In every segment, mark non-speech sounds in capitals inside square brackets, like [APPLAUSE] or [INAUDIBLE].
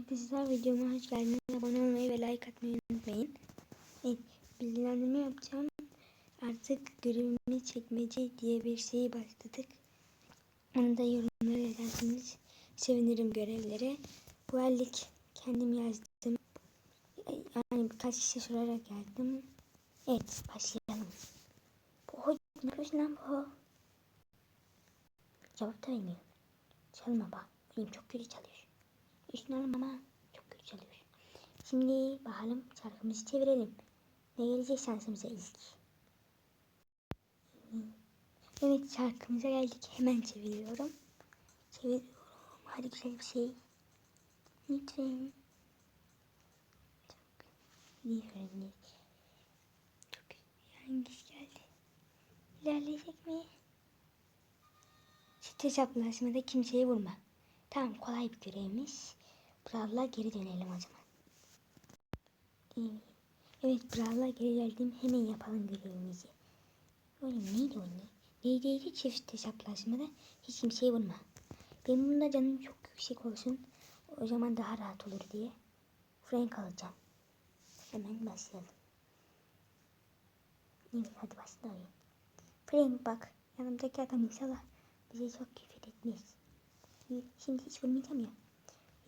Arkadaşlar videoma hoş geldiniz. Abone olmayı ve like atmayı unutmayın. Evet, bilgilendirme yapacağım. Artık görevimi çekmece diye bir şey başladık. Onu da yorumlara yazarsanız sevinirim görevlere. Bu ellik kendim yazdım. Yani birkaç kişi sorarak yazdım. Evet başlayalım. Bu ne yapıyorsun lan bu? Cevap da vermiyor. Çalma bak. Benim çok kötü çalıyor. Alın ama çok kötü. Şimdi bakalım şarkımızı çevirelim. Ne gelecek şansımıza ilk. Evet şarkımıza geldik. Hemen çeviriyorum. Çeviriyorum. Hadi güzel bir şey. Lütfen. Lütfen. Çok hangisi geldi? İlerleyecek mi? Stres hesaplaşmada kimseyi vurma. Tamam kolay bir görevmiş. Brawl'a geri dönelim o zaman. Evet, Brawl'a geri geldim. Hemen yapalım görevimizi. Oğlum neydi o ne? Neydiydi çift hesaplaşmada hiç kimseyi vurma. Benim bunda canım çok yüksek olsun. O zaman daha rahat olur diye. Frank alacağım. Hemen başlayalım. Evet hadi başlayalım. Frank bak yanımdaki adam inşallah bize çok küfür etmez. Şimdi hiç vurmayacağım ya.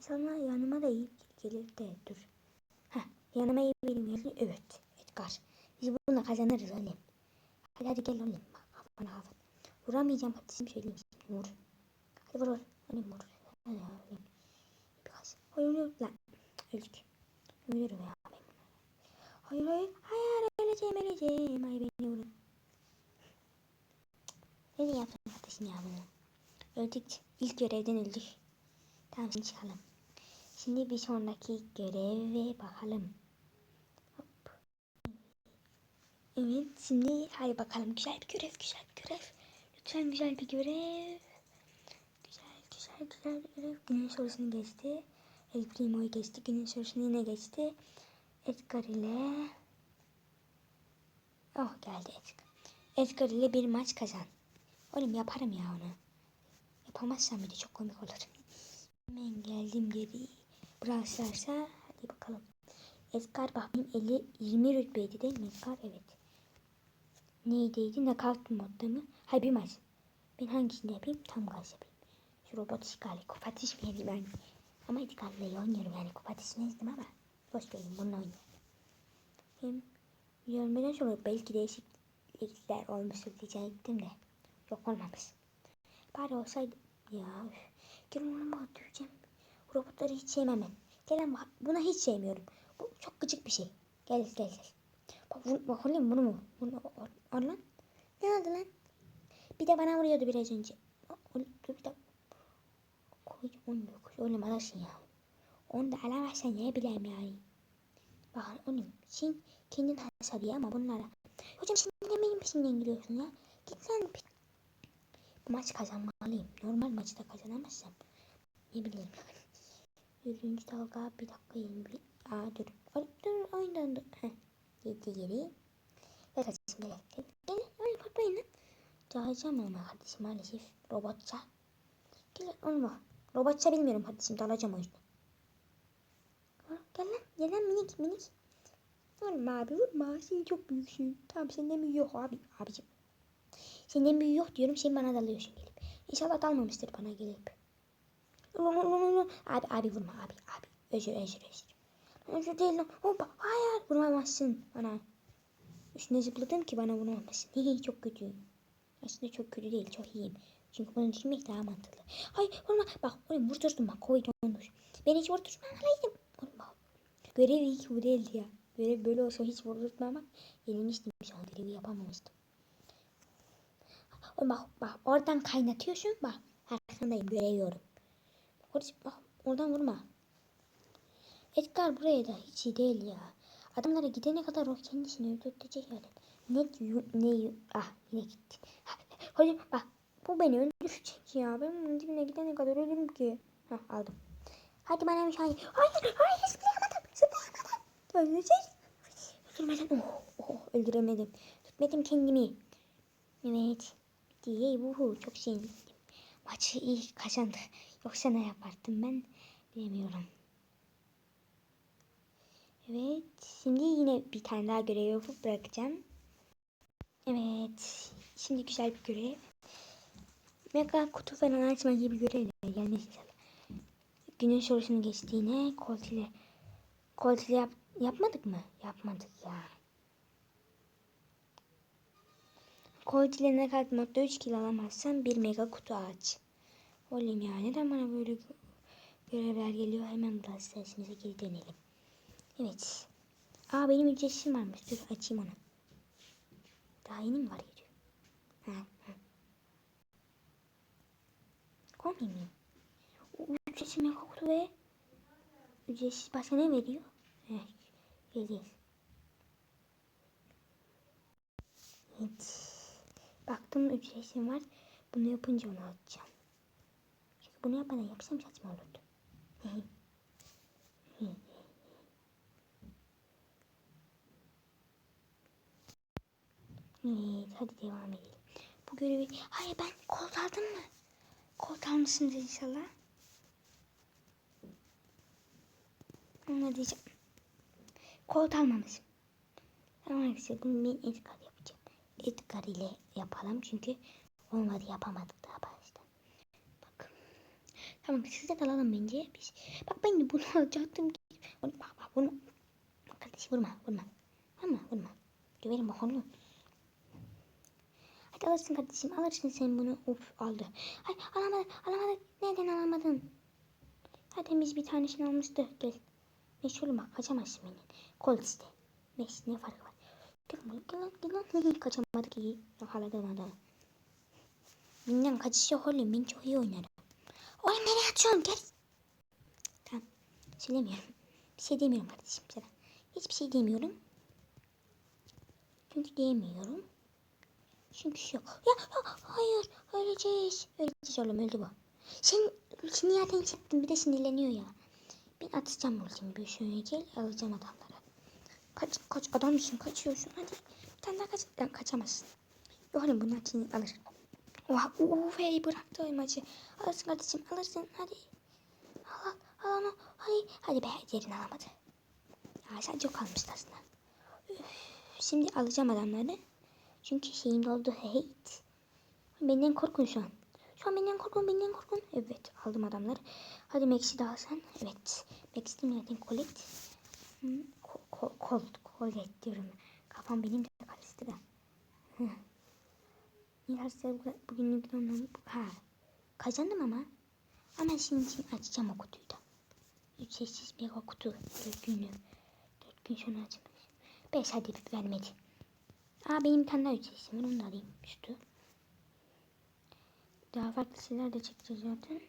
İnsanlar yanıma da iyi gelir de dur. Ha yanıma iyi benim geldi. Evet. Edgar. Biz bununla kazanırız oğlum. Hadi hadi gel oğlum. Kafana kafana. Vuramayacağım. Hadi şimdi söyleyeyim şimdi. Vur. Hadi vur vur. Oğlum vur. Hadi oğlum. Biraz. Hayır hayır. Lan. Öldük. Ölürüm ya. Hayır hayır. Hayır öleceğim öleceğim. Ay beni vurun. Ne yaptın kardeşim ya bunu? Öldük. İlk görevden öldük. Tamam şimdi çıkalım. Şimdi bir sonraki göreve bakalım. Hop. Evet şimdi hadi bakalım. Güzel bir görev, güzel bir görev. Lütfen güzel bir görev. Güzel, güzel, güzel bir görev. Günün sorusunu geçti. El Primo'yu geçti. Günün sorusunu yine geçti. Edgar ile... Oh geldi Edgar. Edgar ile bir maç kazan. Oğlum yaparım ya onu. Yapamazsam bir de çok komik olur. Hemen geldim geri. Stars'a hadi bakalım. Edgar benim 50, 20 rütbeydi değil mi Edgar? Evet. Neydiydi? Knockout modda mı? Hayır bir maç. Ben hangisini yapayım? Tam gaz yapayım. Şu robot işgali. Kupat iş vereyim ben. Ama Edgar'la iyi oynuyorum yani. Kupat işini ama. Boş verin bununla oynuyorum. Hem görmeden sonra belki değişiklikler olmuştur diyecektim de. Yok olmamış. Bari olsaydı ya. Gel onu bak diyeceğim. Robotları hiç sevmem ben. Gel bak buna hiç sevmiyorum. Bu çok gıcık bir şey. Gel gel gel. Bak, vur, bak bunu mu? Bunu al lan. Ne oldu lan? Bir de bana vuruyordu biraz önce. Oğlum dur bir de. Koy 19. Oğlum alırsın ya. Onu da alamazsan ne bileyim yani. Bakın oğlum sen kendin hasar ya ama bunlara. Hocam şimdi benim peşimden gidiyorsun ya. Git lan bu maç kazanmalıyım. Normal maçı da kazanamazsam. Ne bileyim yani. Yüzüncü dalga bir dakika yirmi bir. Aa dur. Oyundan dur. Heh. Gitti geri. Ver kardeşim gel. Gel. Gel. Öyle patlayın lan. Çağıracağım ama kardeşim maalesef. Robotça. Gel olma. Robotça bilmiyorum kardeşim. Dalacağım o yüzden. Gel lan. Gel lan minik minik. Vurma abi vurma. Sen çok büyüksün. Tamam senden büyük yok abi. Abicim. Senden büyüğü yok diyorum. Sen bana dalıyorsun gelip. İnşallah dalmamıştır bana gelip. Abi abi vurma abi abi. Özür özür özür. Özür değil lan. Hoppa hayır vurmamazsın bana. Üstüne zıpladım ki bana vurmamazsın. Hihi çok kötü. Aslında çok kötü değil çok iyiyim. Çünkü bunu düşünmek daha mantıklı. Hayır vurma. Bak oğlum vurdurdum bak koydum onu. Beni hiç vurdurmamalıydım. Oğlum bak. Görev iyi ki bu değildi ya. Görev böyle olsa hiç vurdurtmamak. Yenilmiştim şu an görevi yapamamıştım. Bak bak oradan kaynatıyorsun bak. Arkandayım görüyorum. Bak oradan vurma. Edgar buraya da hiç iyi değil ya. Adamlara gidene kadar o kendisini öldürtecek yani. Ne ne ah yine gitti. Hocam bak bu beni öldürecek ya. Ben bunun dibine gidene kadar ölürüm ki. Hah aldım. Hadi bana bir şey. Hayır hayır zıplayamadım. Zıplayamadım. Ölecek. Öldürmedim. Oh, oh öldüremedim. Tutmadım kendimi. Evet diye vuhu çok sevindim. Maçı iyi kazandı. Yoksa ne yapardım ben bilemiyorum. Evet. Şimdi yine bir tane daha görev yapıp bırakacağım. Evet. Şimdi güzel bir görev. Mega kutu falan açma gibi bir görevle gelmiş inşallah. Günün sorusunu geçtiğine Colt ile Colt ile yap, yapmadık mı? Yapmadık ya. Colt ile ne kadar modda 3 kill alamazsan bir mega kutu aç. Oğlum ya neden bana böyle gö- görevler geliyor? Hemen biraz dersimize geri dönelim. Evet. Aa benim ücretsiz varmış. Dur açayım onu. Daha yeni mi var geliyor? Ha, ha. Koymayayım mıyım? O Ücretsiz mega kutu ve ücretsiz başka ne veriyor? Evet. Vereceğiz. Evet. Baktım ücretsiz var. Bunu yapınca onu açacağım. Çünkü bunu yapmadan yapsam saçma olurdu. [LAUGHS] Evet hadi devam edelim. Bu görevi... Hayır ben kod aldım mı? Kod almışsınız inşallah. Onu diyeceğim. Kod almamışım. Tamam arkadaşlar bunu ben Edgar ile yapalım çünkü olmadı yapamadık daha başta. Bak. Tamam size de alalım bence. Biz, bak ben de bunu [LAUGHS] alacaktım. Bak bak vurma. Kardeş vurma vurma. Vurma vurma. Güverim bak onu. Hadi alırsın kardeşim alırsın sen bunu. Of aldı. Ay alamadın alamadın. Neden alamadın? Hadi biz bir tanesini almıştı. Gel. Meşhur bak kaçamazsın beni. Kol işte. Neyse ne farkı var. Kaçamadık iyi. Yakaladım adamı. Benden kaçış yok oğlum. Ben çok iyi oynarım. Oğlum nereye atıyorsun? Gel. Tamam. Söylemiyorum. Bir şey demiyorum kardeşim sana. Hiçbir şey demiyorum. Çünkü diyemiyorum. Çünkü yok. Ya, ya hayır. Öleceğiz. Öleceğiz oğlum öldü bu. Sen şimdi zaten yaptın bir de sinirleniyor ya. Ben atacağım ultimi. Bir şöyle gel alacağım adamları. Kaç kaç adam mısın kaçıyorsun hadi. Bir tane daha kaç. Lan kaçamazsın. Oğlum bunlar seni alır. Oha hey bıraktı o maçı. Alırsın kardeşim alırsın hadi. Al al al onu. Hadi hadi be yerini alamadı. Ya sadece o kalmıştı aslında. Üf, şimdi alacağım adamları. Çünkü şeyim doldu hate. Benden korkun şu an. Şu an benden korkun benden korkun. Evet aldım adamları. Hadi Max'i de al. Evet. Max değil mi zaten collect. Hı, Ko, ko, kol, collect diyorum. Kafam benim de karıştı da. Neyse bugünlük anlamı ha. Kazandım ama. Ama şimdi açacağım o kutuyu da. Ücretsiz bir o kutu. Dört günlük. Dört gün sonra açmış. Beş hadi vermedi. Aa benim bir tane daha ücretsiz var onu da alayım. Üstü. Daha farklı şeyler de çekeceğiz zaten.